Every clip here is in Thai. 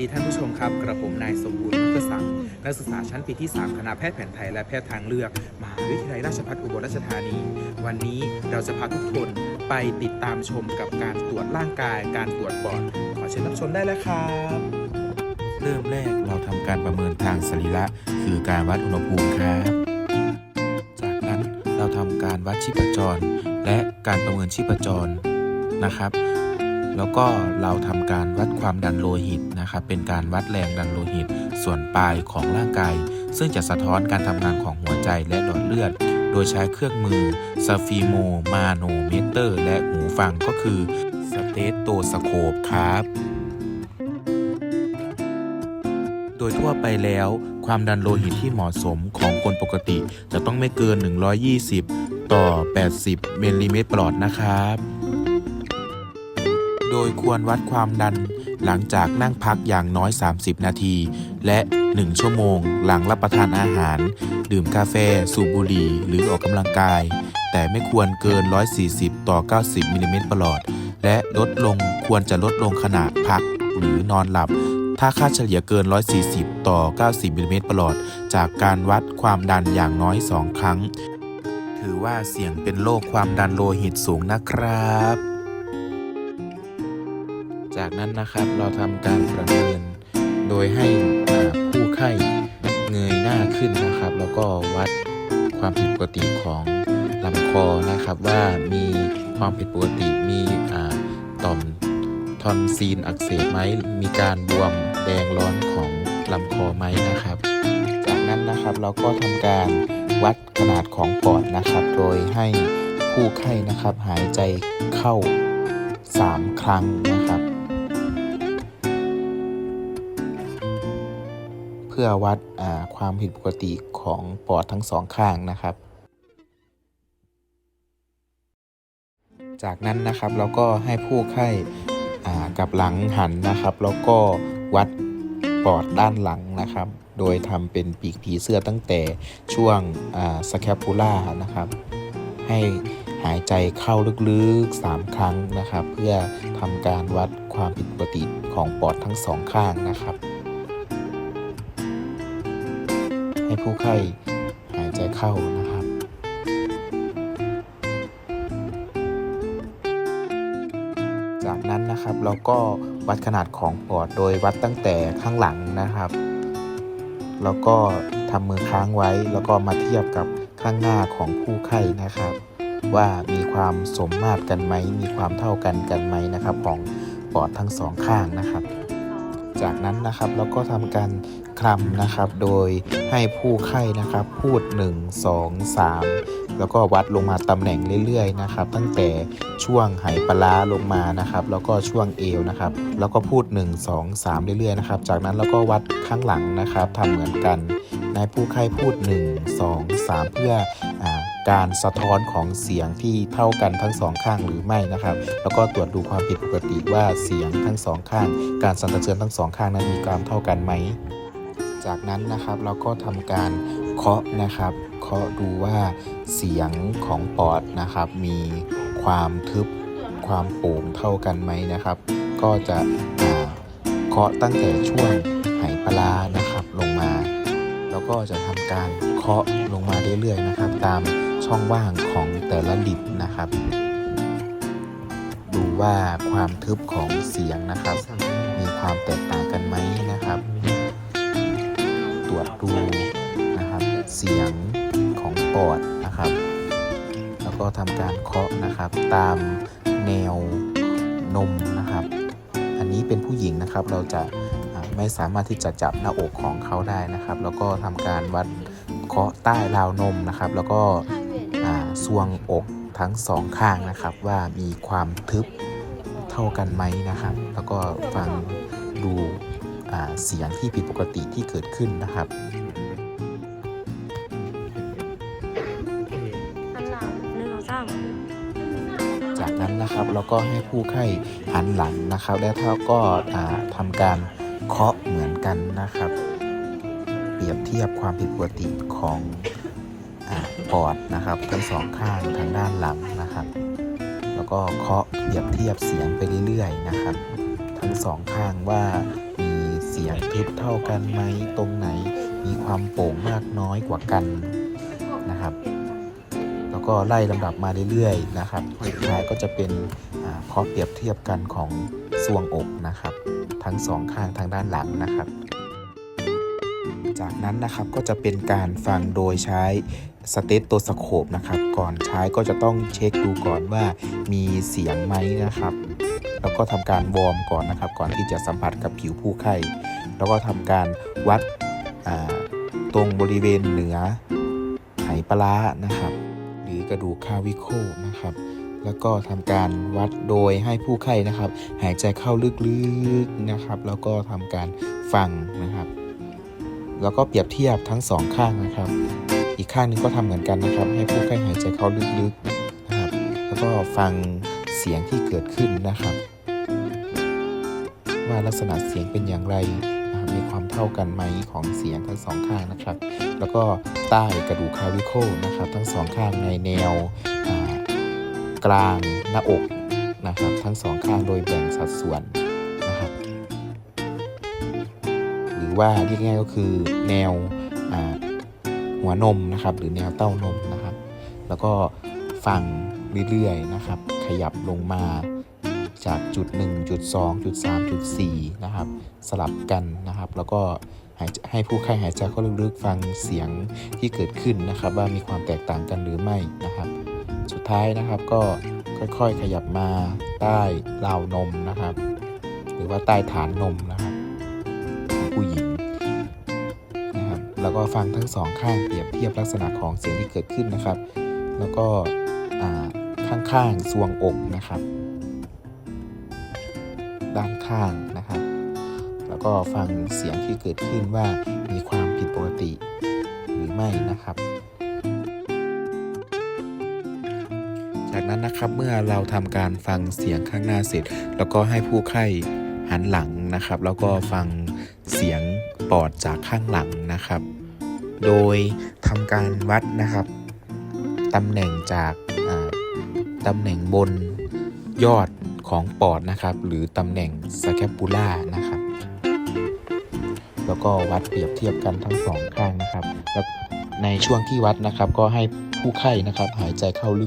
ดีท่านผู้ชมครับ กระผมนายสมบูรณ์มุขสังนักศึกษาชั้นปีที่ 3 คณะแพทย์แผนไทยและแพทย์ทางเลือกมหาวิทยาลัยราชภัฏอุบลราชธานี วันนี้เราจะพาทุกคนไปติดตามชมกับการตรวจร่างกาย การตรวจปอดขอเชิญรับชมได้แล้วครับเริ่มแรกเราทำการประเมินทางสรีระคือการวัดอุณหภูมิครับ จากนั้นเราทำการวัดชีพจร และการประเมินชีพจรนะครับ แล้วก็เราทำการวัดความดันโลหิตนะครับ เป็นการวัดแรงดันโลหิต ส่วนปลายของร่างกาย ซึ่งจะสะท้อนการทำงานของหัวใจและหลอดเลือด โดยใช้เครื่องมือซาฟีโม มาโนเมเตอร์ และหูฟังก็คือสเตโตสโคปครับโดยทั่วไปแล้ว ความดันโลหิตที่เหมาะสมของคนปกติ จะต้องไม่เกิน 120 ต่อ 80มิลลิเมตรประหลอดนะครับ โดยควรวัดความดันหลังจากนั่งพักอย่างน้อย 30 นาที และ 1 ชั่วโมง หลังรับประทานอาหาร ดื่มกาแฟ สูบบุหรี่ หรือออกกำลังกาย แต่ไม่ควรเกิน 140 ต่อ 90 มิลลิเมตรประหลอด และลดลงควรจะลดลงขณะพักหรือนอนหลับ ถ้าค่าเฉลี่ยเกิน 140 ต่อ 90 มิลลิเมตรประหลอด จากการวัดความดันอย่างน้อย 2 ครั้ง ถือว่าเสี่ยงเป็นโรคความดันโลหิตสูงนะครับ จากนั้นนะครับเราทำการประเมินโดยให้ผู้ไข้เงยหน้าขึ้นนะครับ แล้วก็วัดความผิดปกติของลำคอนะครับว่ามีความผิดปกติมีต่อมทอนซีลอักเสบไหมมีการบวมแดงร้อนของลำคอไหมนะครับ จากนั้นนะครับเราก็ทำการวัดขนาดของปอดนะครับ โดยให้ผู้ไข้นะครับหายใจเข้า 3 ครั้งนะครับ พื่อวัดความผิดปกติของปอดทั้งสองข้างนะครับ จากนั้นนะครับเราก็ให้ผู้ไข้กับหลังหันนะครับ แล้วก็วัดปอดด้านหลังนะครับ โดยทำเป็นปีกผีเสื้อตั้งแต่ช่วงสแคปูล่านะครับ ให้หายใจเข้าลึกๆ 3 ครั้งนะครับ เพื่อทำการวัดความผิดปกติของปอดทั้งสองข้างนะครับ ให้ผู้ไข้หายใจเข้านะครับ จากนั้นนะครับเราก็วัดขนาดของปอดโดยวัดตั้งแต่ข้างหลังนะครับ แล้วก็ทำมือค้างไว้แล้วก็มาเทียบกับข้างหน้าของผู้ไข้นะครับ ว่ามีความสมมาตรกันไหม มีความเท่ากันกันไหมนะครับ ของปอดทั้งสองข้างนะครับ จากนั้นนะครับเราก็ทำการ คลำนะครับ โดยให้ผู้ไข้นะครับพูด 1 2 3 แล้วก็วัดลงมาตำแหน่งเรื่อยๆนะครับ ตั้งแต่ช่วงไหปลาลงมานะครับ แล้วก็ช่วงเอวนะครับ แล้วก็พูด 1 2 3 เรื่อยๆนะครับ จากนั้นเราก็วัดข้างหลังนะครับทำเหมือนกันนายผู้ไข้พูด 1 2 3 เพื่ออการสะท้อนของเสียงที่เท่ากันทั้งสองข้างหรือไม่นะครับ แล้วก็ตรวจดูความผิดปกติว่าเสียงทั้งสองข้าง การสั่นสะเทือนทั้งสองข้างนั้นมีความเท่ากันไหม จากนั้นนะครับเราก็ทำการเคาะนะครับ เคาะดูว่าเสียงของปอดนะครับ มีความทึบความโป่งเท่ากันไหมนะครับ ก็จะเคาะตั้งแต่ช่วงไหปลาร้านะครับลงมา แล้วก็จะทำการเคาะลงมาเรื่อยๆนะครับ ตามช่องว่างของแต่ละดิบนะครับ ดูว่าความทึบของเสียงนะครับ มีความแตกต่าง ของปอดนะครับ แล้วก็ทำการเคาะนะครับ ตามแนวนมนะครับ อันนี้เป็นผู้หญิงนะครับ เราจะไม่สามารถที่จะจับหน้าอกของเขาได้นะครับ แล้วก็ทำการวัดเคาะใต้ราวนมนะครับ แล้วก็อ่าซวงอกทั้งสองข้างนะครับ ว่ามีความทึบเท่ากันไหมนะครับ แล้วก็ฟังดูเสียงที่ผิดปกติที่เกิดขึ้นนะครับ นั้นนะครับเราก็ให้ผู้ไข้หันหลังนะครับ และเท่าก็าทำการเคาะเหมือนกันนะครับ เปรียบเทียบความผิดปกติของอปอดนะครับทั้งสองข้างทางด้านหลังนะครับ แล้วก็เคาะเปรียบเทียบเสียงไปเรื่อยๆนะครับ ทั้งสองข้างว่ามีเสียงทึบเท่ากันไหมตรงไหนมีความโป่งมากน้อยกว่ากัน ก็ไล่ลำดับมาเรื่อยๆนะครับสุดท้ายก็จะเป็นข้อเปรียบเทียบกันของซวงอกนะครับ ทั้งสองข้างทางด้านหลังนะครับ จากนั้นนะครับก็จะเป็นการฟังโดยใช้สเตตโตสโคปนะครับ ก่อนใช้ก็จะต้องเช็คดูก่อนว่ามีเสียงไหมนะครับ แล้วก็ทำการวอร์มก่อนนะครับ ก่อนที่จะสัมผัสกับผิวผู้ไข้ แล้วก็ทำการวัดตรงบริเวณเหนือไหปลาร้านะครับ กระดูกคาวิโคนะครับ แล้วก็ทำการวัดโดยให้ผู้ไข้นะครับ หายใจเข้าลึกๆนะครับ แล้วก็ทำการฟังนะครับ แล้วก็เปรียบเทียบทั้งสองข้างนะครับ อีกข้างนึงก็ทำเหมือนกันนะครับ ให้ผู้ไข้หายใจเข้าลึกๆนะครับ แล้วก็ฟังเสียงที่เกิดขึ้นนะครับ ว่าลักษณะเสียงเป็นอย่างไร มีความเท่ากันไหมของเสียงทั้งสองข้างนะครับ แล้วก็ใต้กระดูกคาวิโคนะครับ ทั้งสองข้างในแนวกลางหน้าอกนะครับ ทั้งสองข้างโดยแบ่งสัดส่วนนะครับ หรือว่าเรียกง่ายก็คือแนวหัวนมนะครับ หรือแนวเต้านมนะครับ แล้วก็ฟังเรื่อยๆนะครับ ขยับลงมา จากจุด 1 จุด 2 จุด 3 จุด 4 นะครับ สลับกันนะครับ แล้วก็ให้ผู้ไข้หายใจเข้าลึกๆฟังเสียงที่เกิดขึ้นนะครับ ว่ามีความแตกต่างกันหรือไม่นะครับ สุดท้ายนะครับก็ค่อยๆขยับมาใต้ราวนมนะครับ หรือว่าใต้ฐานนมนะครับของผู้หญิงนะครับแล้วก็ฟังทั้งสองข้างเปรียบเทียบลักษณะของเสียงที่เกิดขึ้นนะครับ แล้วก็ข้างๆซวงอกนะครับ ด้านข้างนะครับ แล้วก็ฟังเสียงที่เกิดขึ้นว่ามีความผิดปกติหรือไม่นะครับ จากนั้นนะครับเมื่อเราทำการฟังเสียงข้างหน้าเสร็จ แล้วก็ให้ผู้ไข้หันหลังนะครับ แล้วก็ฟังเสียงปอดจากข้างหลังนะครับ โดยทำการวัดนะครับตำแหน่งจากตำแหน่งบนยอด ของปอดนะครับ หรือตำแหน่งสแคปูล่านะครับ แล้วก็วัดเปรียบเทียบกันทั้งสองข้างนะครับแล้วในช่วงที่วัดนะครับก็ให้ผู้ไข้นะครับหายใจเข้าลึ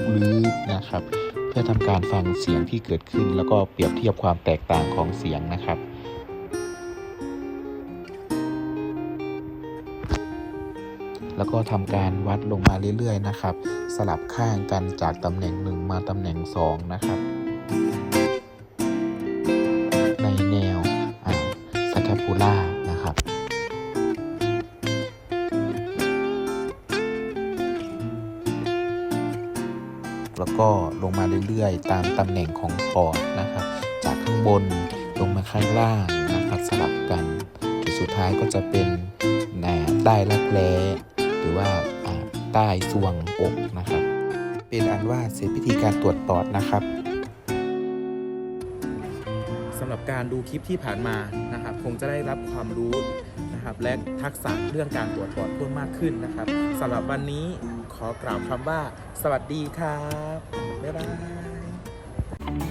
กๆนะครับ เพื่อทำการฟังเสียงที่เกิดขึ้น แล้วก็เปรียบเทียบความแตกต่างของเสียงนะครับแล้วก็ทำการวัดลงมาเรื่อยๆนะครับ สลับข้างกันจากตำแหน่ง 1 มาตำแหน่ง 2 นะครับ แล้วก็ลงมาเรื่อยๆ ตามตำแหน่งของปอดนะครับ จากข้างบนลงมาข้างล่างนะครับสลับกันจุดสุดท้ายก็จะเป็นแหนใต้รักแร้หรือว่าอ่าใต้ซวงอกนะครับ เป็นอันว่าเสร็จพิธีการตรวจปอดนะครับสำหรับการดูคลิปที่ผ่านมานะครับ คงจะได้รับความรู้นะครับ และทักษะเรื่องการตรวจปอดเพิ่มมากขึ้นนะครับสำหรับวันนี้ ขอกล่าวคำว่า สวัสดีครับ บ๊ายบาย